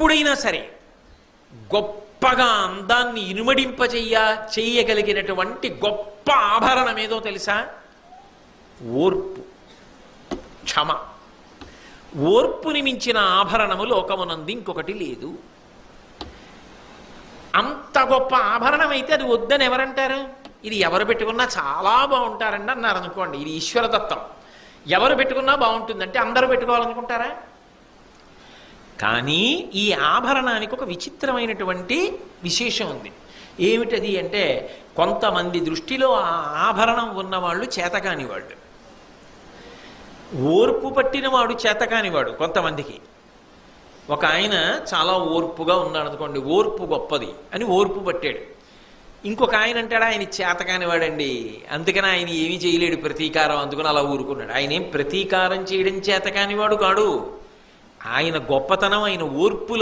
ఎప్పుడైనా సరే గొప్పగా అందాన్ని ఇనుమడింపచెయ్య చెయ్యగలిగినటువంటి గొప్ప ఆభరణం ఏదో తెలుసా? ఓర్పు. క్షమ. ఓర్పుని మించిన ఆభరణము లోకమునందు ఇంకొకటి లేదు. అంత గొప్ప ఆభరణం అయితే అది వద్దని ఎవరంటారు? ఇది ఎవరు పెట్టుకున్నా చాలా బాగుంటారండి అన్నారు అనుకోండి ఇది ఈశ్వరదత్తం ఎవరు పెట్టుకున్నా బాగుంటుందంటే అందరూ పెట్టుకోవాలనుకుంటారా? కానీ ఈ ఆభరణానికి ఒక విచిత్రమైనటువంటి విశేషం ఉంది. ఏమిటది అంటే కొంతమంది దృష్టిలో ఆ ఆభరణం ఉన్నవాళ్ళు చేతకానివాళ్ళు. ఓర్పు పట్టినవాడు చేతకానివాడు కొంతమందికి. ఒక ఆయన చాలా ఓర్పుగా ఉన్నాడు అనుకోండి ఓర్పు గొప్పది అని ఓర్పు పట్టాడు. ఇంకొక ఆయన అంటాడు ఆయన చేతకానివాడండి. అందుకని ఆయన ఏమీ చేయలేడు ప్రతీకారం అందుకని అలా ఊరుకున్నాడు. ఆయన ఏం ప్రతీకారం చేయడం చేతకానివాడు కాడు. ఆయన గొప్పతనం ఆయన ఓర్పులో